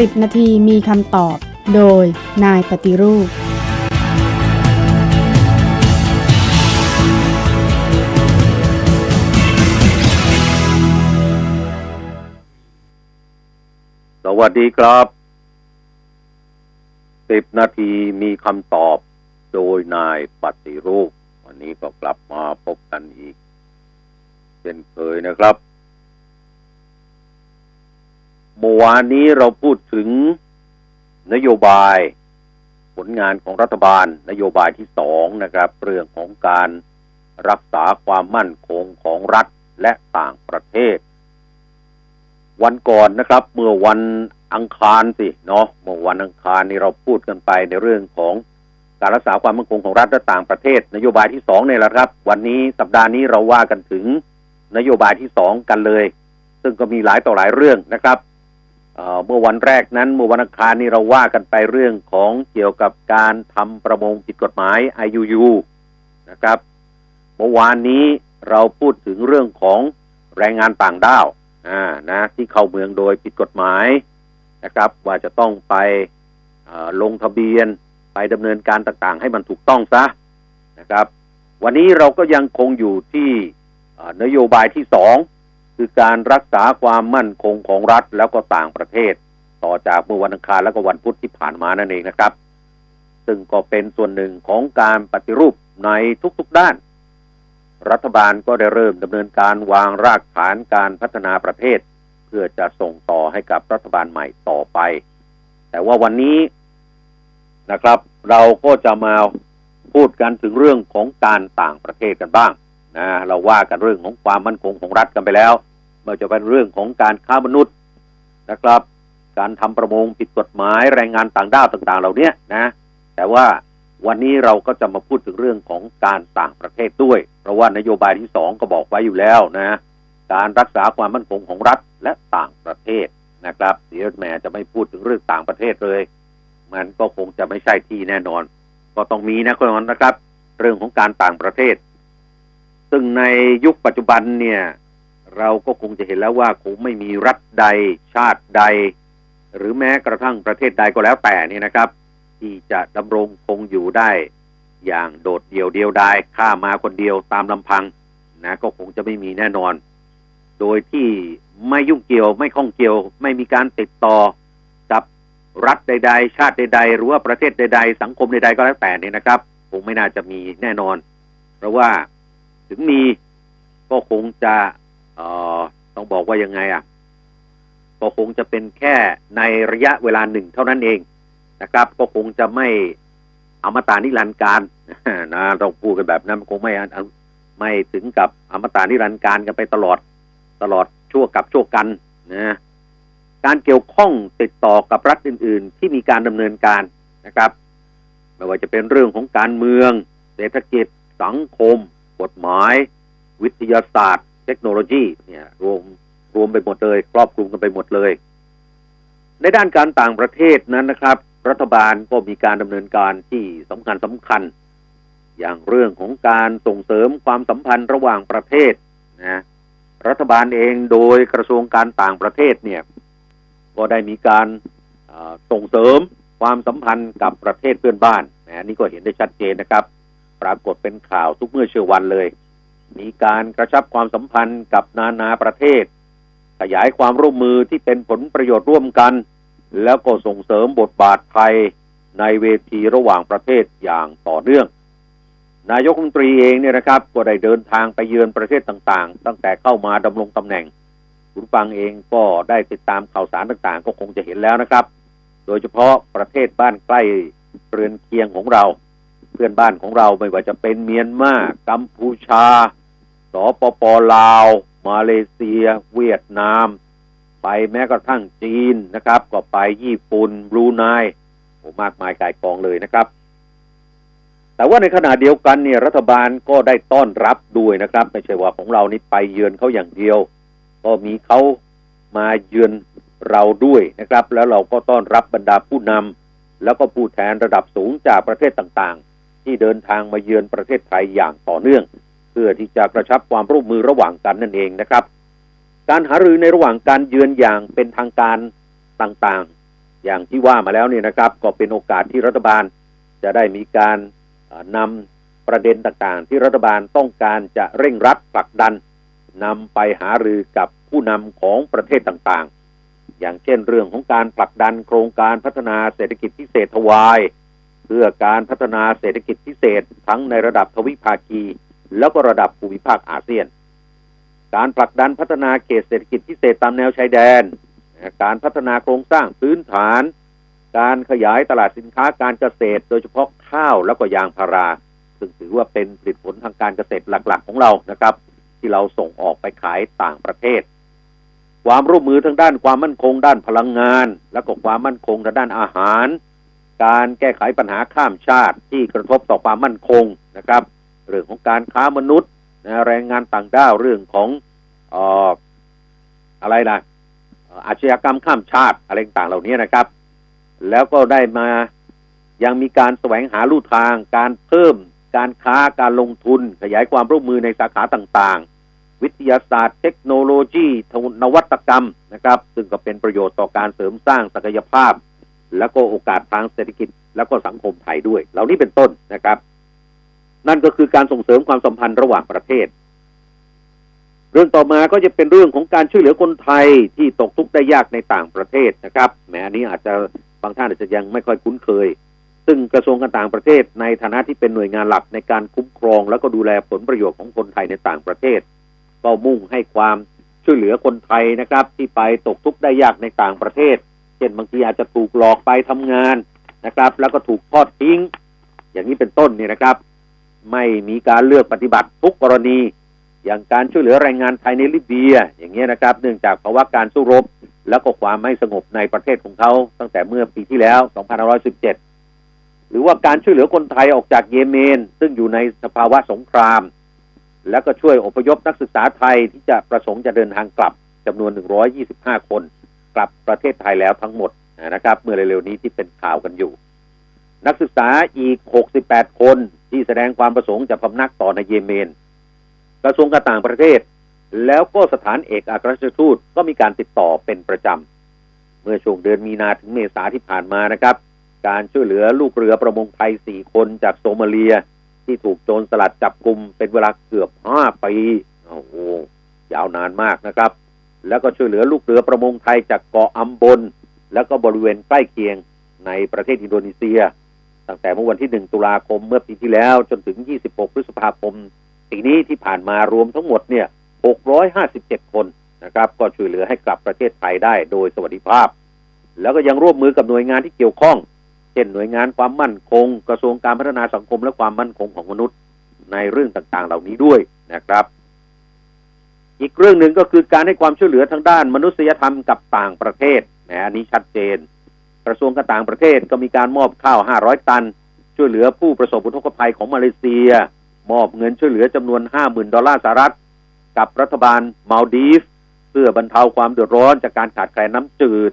10 นาทีมีคำตอบ โดยนายปฏิรูป สวัสดีครับสิบนาทีมีคำตอบ โดยนายปฏิรูป วันนี้ก็กลับมาพบกันอีก เช่นเคยนะครับ เมื่อวานนี้เราพูดถึงนโยบาย ผลงานของรัฐบาล นโยบายที่สองนะครับ เรื่องของการรักษาความมั่นคงของรัฐและต่างประเทศ วันก่อนนะครับ เมื่อวันอังคารสิเนาะเมื่อวันอังคารนี่เราพูดกันไปในเรื่องของการรักษาความมั่นคงของรัฐและต่างประเทศ นโยบายที่สองเนี่ยแหละครับ วันนี้สัปดาห์นี้เราว่ากันถึงนโยบายที่สองกันเลย ซึ่งก็มีหลายต่อหลายเรื่องนะครับ เมื่อวันแรกนั้นเมื่อวันอังคารนี่เราว่ากันไปเรื่องของเกี่ยวกับการทำประมงผิดกฎหมาย IUU นะครับ เมื่อวานนี้เราพูดถึงเรื่องของแรงงานต่างด้าวอ่านะที่เข้าเมืองโดยผิดกฎหมายนะครับ ว่าจะต้องไปลงทะเบียนไปดำเนินการต่างๆ ให้มันถูกต้องซะนะครับ วันนี้เราก็ยังคงอยู่ที่นโยบายที่สอง คือการรักษาความมั่นคงของรัฐแล้วก็ต่างประเทศ ต่อจากเมื่อวันอังคารแล้วก็วันพุธที่ผ่านมานั่นเองนะครับ ซึ่งก็เป็นส่วนหนึ่งของการปฏิรูปในทุกๆด้าน รัฐบาลก็ได้เริ่มดำเนินการวางรากฐานการพัฒนาประเทศ เพื่อจะส่งต่อให้กับรัฐบาลใหม่ต่อไป แต่ว่าวันนี้นะครับ เราก็จะมาพูดกันถึงเรื่องของการต่างประเทศกันบ้างนะเราว่ากันเรื่องของความมั่นคงของรัฐกันไปแล้ว ไมันจะเป็นเรื่องของการค้ามนุษย์นะครับ การทำประมงผิดกฎหมายแรงงานต่างด้าวต่าง ๆ เหล่านี้นะ แต่ว่าวันนี้เราก็จะมาพูดถึงเรื่องของการต่างประเทศด้วย เพราะว่านโยบายที่สองก็บอกไว้อยู่แล้วนะ การรักษาความมั่นคงของรัฐและต่างประเทศนะครับเดี๋ยวแม่จะไม่พูดถึงเรื่องต่างประเทศเลย มันก็คงจะไม่ใช่ที่แน่นอน ก็ต้องมีนะคุณนะครับ เรื่องของการต่างประเทศ ซึ่งในยุคปัจจุบันเนี่ย เราก็คงจะเห็นแล้วว่าคงไม่มีรัฐใดชาติใด หรือแม้กระทั่งประเทศใดก็แล้วแต่นี่นะครับ ที่จะดำรงคงอยู่ได้อย่างโดดเดี่ยวเดียวดายข้ามาคนเดียวตามลำพังนะก็คงจะไม่มีแน่นอน โดยที่ไม่ยุ่งเกี่ยวไม่ข้องเกี่ยว ไม่มีการติดต่อกับรัฐใด ๆ ชาติใด ๆ หรือว่าประเทศใด ๆ สังคมใด ๆ ก็แล้วแต่นี่นะครับ คงไม่น่าจะมีแน่นอน เพราะว่าถึงมีก็คงจะ เออต้องบอกว่ายังไงอะก็คงจะเป็นแค่ในระยะเวลาหนึ่งเท่านั้นเองนะครับ ก็คงจะไม่อมตะนิรันดร์การนะต้องพูดกันแบบนั้นคงไม่ไม่ถึงกับอมตะนิรันดร์การกันไปตลอดตลอดชั่วกับชั่วกันนะการเกี่ยวข้องติดต่อกับรัฐอื่น ๆ ที่มีการดำเนินการนะครับไม่ว่าจะเป็นเรื่องของการเมือง เศรษฐกิจ สังคม กฎหมาย วิทยาศาสตร์ ทคโนโลยีเนี่ยรวมรวมไปหมดเลย ครอบคลุมกันไปหมดเลย ในด้านการต่างประเทศนั้นนะครับ รัฐบาลก็มีการดำเนินการที่สำคัญสำคัญ อย่างเรื่องของการส่งเสริมความสัมพันธ์ระหว่างประเทศนะรัฐบาลเองโดยกระทรวงการต่างประเทศเนี่ย ก็ได้มีการส่งเสริมความสัมพันธ์กับประเทศเพื่อนบ้านนะนี่ก็เห็นได้ชัดเจนนะครับ ปรากฏเป็นข่าวทุกเมื่อเชื่อวันเลย มีการกระชับความสัมพันธ์กับนานาประเทศ ขยายความร่วมมือที่เป็นผลประโยชน์ร่วมกัน แล้วก็ส่งเสริมบทบาทไทยในเวทีระหว่างประเทศอย่างต่อเนื่อง นายกรัฐมนตรีเองเนี่ยนะครับ ก็ได้เดินทางไปเยือนประเทศต่างๆ ตั้งแต่เข้ามาดำรงตำแหน่งคุณฟังเองก็ได้ติดตามข่าวสารต่างๆ ก็คงจะเห็นแล้วนะครับ โดยเฉพาะประเทศบ้านใกล้เรือนเคียงของเรา เพื่อนบ้านของเราไม่ว่าจะเป็นเมียนมากัมพูชา สปปลาว มาเลเซีย เวียดนาม ไปแม้กระทั่งจีนนะครับ ก็ไปญี่ปุ่นบรูไนโอ้มากมายกายกองเลยนะครับ แต่ว่าในขณะเดียวกันเนี่ยรัฐบาลก็ได้ต้อนรับด้วยนะครับ ไม่ใช่ว่าของเรานี่ไปเยือนเขาอย่างเดียว ก็มีเขามาเยือนเราด้วยนะครับ แล้วเราก็ต้อนรับบรรดาผู้นำแล้วก็ผู้แทนระดับสูงจากประเทศต่างๆ ที่เดินทางมาเยือนประเทศไทยอย่างต่อเนื่อง พื่อที่จะกระชับความร่วมมือระหว่างกันนั่นเองนะครับ การหารือในระหว่างการเยือนอย่างเป็นทางการต่างๆ อย่างที่ว่ามาแล้วเนี่ยนะครับ ก็เป็นโอกาสที่รัฐบาลจะได้มีการนำประเด็นต่างๆ ที่รัฐบาลต้องการจะเร่งรัดผลักดันนำไปหารือกับผู้นำของประเทศต่างๆ อย่างเช่นเรื่องของการผลักดันโครงการพัฒนาเศรษฐกิจพิเศษทวาย เพื่อการพัฒนาเศรษฐกิจพิเศษทั้งในระดับทวิภาคี แล้วก็ระดับภูมิภาคอาเซียน การผลักดันพัฒนาเขตเศรษฐกิจพิเศษตามแนวชายแดน การพัฒนาโครงสร้างพื้นฐาน การขยายตลาดสินค้าการเกษตร โดยเฉพาะข้าวแล้วก็ยางพารา ซึ่งถือว่าเป็นผลิตผลทางการเกษตรหลักๆ ของเรานะครับ ที่เราส่งออกไปขายต่างประเทศ ความร่วมมือทางด้านความมั่นคงด้านพลังงาน และก็ความมั่นคงทางด้านอาหาร การแก้ไขปัญหาข้ามชาติที่กระทบต่อความมั่นคงนะครับ เรื่องของการค้ามนุษย์นะแรงงานต่างด้าวเรื่องของอออะไรนะอาชญากรรมข้ามชาติอะไรต่างเหล่านี้นะครับ แล้วก็ได้มายังมีการแสวงหาลู่ทาง การเพิ่มการค้าการลงทุน ขยายความร่วมมือในสาขาต่างๆ วิทยาศาสตร์ เทคโนโลยีนวัตกรรมนะครับ ซึ่งก็เป็นประโยชน์ต่อการเสริมสร้างศักยภาพ แล้วก็โอกาสทางเศรษฐกิจ แล้วก็สังคมไทยด้วย เหล่านี้เป็นต้นนะครับ นั่นก็คือการส่งเสริมความสัมพันธ์ระหว่างประเทศ เรื่องต่อมาก็จะเป็นเรื่องของการช่วยเหลือคนไทยที่ตกทุกข์ได้ยากในต่างประเทศนะครับแหมอันนี้อาจจะบางท่านอาจจะยังไม่ค่อยคุ้นเคย ซึ่งกระทรวงการต่างประเทศในฐานะที่เป็นหน่วยงานหลักในการคุ้มครอง แล้วก็ดูแลผลประโยชน์ของคนไทยในต่างประเทศ ก็มุ่งให้ความช่วยเหลือคนไทยนะครับ ที่ไปตกทุกข์ได้ยากในต่างประเทศ เช่นบางทีอาจจะถูกหลอกไปทำงานนะครับ แล้วก็ถูกทอดทิ้ง อย่างนี้เป็นต้นเนี่ยนะครับ ไม่มีการเลือกปฏิบัติทุกกรณี อย่างการช่วยเหลือแรงงานไทยในลิเบีย อย่างเงี้ยนะครับ เนื่องจากภาวะการสู้รบ แล้วก็ความไม่สงบในประเทศของเขาตั้งแต่เมื่อปีที่แล้ว 2517 หรือว่าการช่วยเหลือคนไทยออกจากเยเมน ซึ่งอยู่ในสภาวะสงคราม แล้วก็ช่วยอพยพนักศึกษาไทยที่จะประสงค์จะเดินทางกลับจำนวน 125 คน กลับประเทศไทยแล้วทั้งหมดนะครับ เมื่อเร็วๆนี้ที่เป็นข่าวกันอยู่ นักศึกษาอีก 68 คนที่แสดงความประสงค์จะพำนักต่อในเยเมน กระทรวงการต่างประเทศ แล้วก็สถานเอกอัครราชทูตก็มีการติดต่อเป็นประจำ เมื่อช่วงเดือนมีนาถึงเมษาที่ผ่านมานะครับ การช่วยเหลือลูกเรือประมงไทย 4 คนจากโซมาเลีย ที่ถูกโจรสลัดจับกลุ่มเป็นเวลาเกือบ 5 ปีโอ้โหยาวนานมากนะครับ แล้วก็ช่วยเหลือลูกเรือประมงไทยจากเกาะอัมบน แล้วก็บริเวณใกล้เคียงในประเทศอินโดนีเซีย ตั้งแต่เมื่อวันที่ 1 ตุลาคมเมื่อปีที่แล้ว จนถึง 26 พฤษภาคม ปีนี้ที่ผ่านมารวมทั้งหมดเนี่ย 657 คนนะครับ ก็ช่วยเหลือให้กลับประเทศไทยได้โดยสวัสดิภาพ แล้วก็ยังร่วมมือกับหน่วยงานที่เกี่ยวข้อง เช่นหน่วยงานความมั่นคง กระทรวงการพัฒนาสังคมและความมั่นคงของมนุษย์ในเรื่องต่างๆ เหล่านี้ด้วยนะครับ อีกเรื่องหนึ่งก็คือการให้ความช่วยเหลือทางด้านมนุษยธรรมกับต่างประเทศแหมอันนี้ชัดเจน กระทรวงการต่างประเทศก็มีการมอบข้าว 500 ตัน ช่วยเหลือผู้ประสบอุทกภัยของมาเลเซีย มอบเงินช่วยเหลือจำนวน 50,000 ดอลลาร์สหรัฐ กับรัฐบาลมาลดีฟ เพื่อบรรเทาความเดือดร้อนจากการขาดแคลนน้ำจืด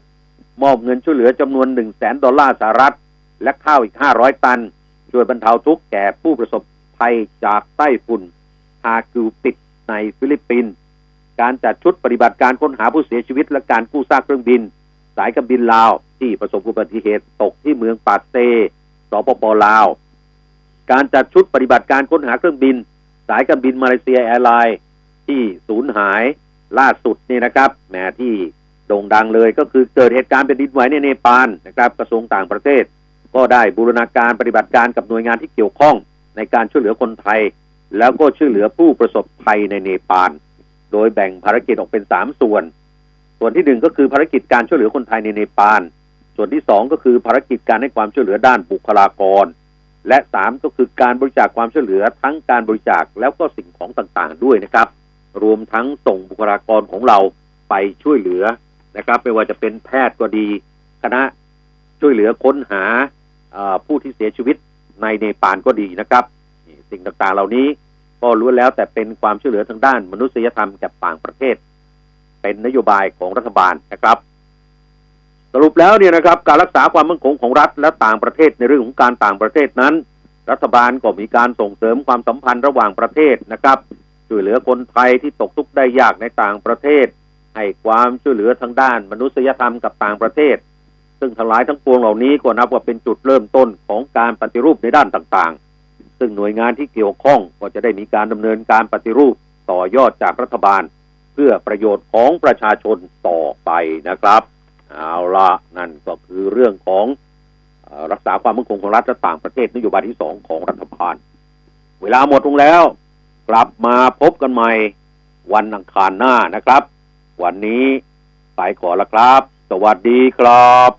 มอบเงินช่วยเหลือจำนวน 1 0 0 0 0แดอลลาร์สหรัฐ และข้าวอีก 500 ตัน ช่วยบรรเทาทุกข์แก่ผู้ประสบภัยจากไต้ฝุ่นฮากิวติดในฟิลิปปินส์การจัดชุดปฏิบัติการค้นหาผู้เสียชีวิตและการกู้ซากเครื่องบิน สายการบินลาว ที่ประสบอุบัติเหตุตกที่เมืองปาเซสปปลาว การจัดชุดปฏิบัติการค้นหาเครื่องบิน สายการบินมาเลเซียแอร์ไลน์ที่สูญหายล่าสุดนี่นะครับแหมที่โด่งดังเลยก็คือเกิดเหตุการณ์เป็นดินไหวในเนปาลนะครับ กระทรวงต่างประเทศ ก็ได้บูรณาการปฏิบัติการกับหน่วยงานที่เกี่ยวข้อง ในการช่วยเหลือคนไทย แล้วก็ช่วยเหลือผู้ประสบภัยในเนปาลโดยแบ่งภารกิจออกเป็นสามส่วน ส่วนที่หนึ่งก็คือภารกิจการช่วยเหลือคนไทยในเนปาล ส่วนที่สองก็คือภารกิจการให้ความช่วยเหลือด้านบุคลากร และสามก็คือการบริจาคความช่วยเหลือทั้งการบริจาคแล้วก็สิ่งของต่างๆ ด้วยนะครับ รวมทั้งส่งบุคลากรของเราไปช่วยเหลือนะครับไม่ว่าจะเป็นแพทย์ก็ดี คณะช่วยเหลือค้นหาผู้ที่เสียชีวิตในเนปาลก็ดีนะครับ สิ่งต่างๆ เหล่านี้ก็ล้วนแล้วแต่เป็นความช่วยเหลือทางด้านมนุษยธรรมกับต่างประเทศ เป็นนโยบายของรัฐบาลนะครับ สรุปแล้วเนี่ยนะครับการรักษาความมั่นคงของรัฐและต่างประเทศในเรื่องของการต่างประเทศนั้น รัฐบาลก็มีการส่งเสริมความสัมพันธ์ระหว่างประเทศนะครับช่วยเหลือคนไทยที่ตกทุกข์ได้ยากในต่างประเทศ ให้ความช่วยเหลือทางด้านมนุษยธรรมกับต่างประเทศ ซึ่งทั้งหลายทั้งปวงเหล่านี้ก็นับว่าเป็นจุดเริ่มต้นของการปฏิรูปในด้านต่างๆ ซึ่งหน่วยงานที่เกี่ยวข้องก็จะได้มีการดำเนินการปฏิรูปต่อยอดจากรัฐบาล เพื่อประโยชน์ของประชาชนต่อไปนะครับ เอาละนั่นก็คือเรื่องของรักษาความมั่นคงของรัฐและต่างประเทศนโยบายที่สองของรัฐบาล เวลาหมดลงแล้ว กลับมาพบกันใหม่วันอังคารหน้านะครับ วันนี้ไปก่อนละครับ สวัสดีครับ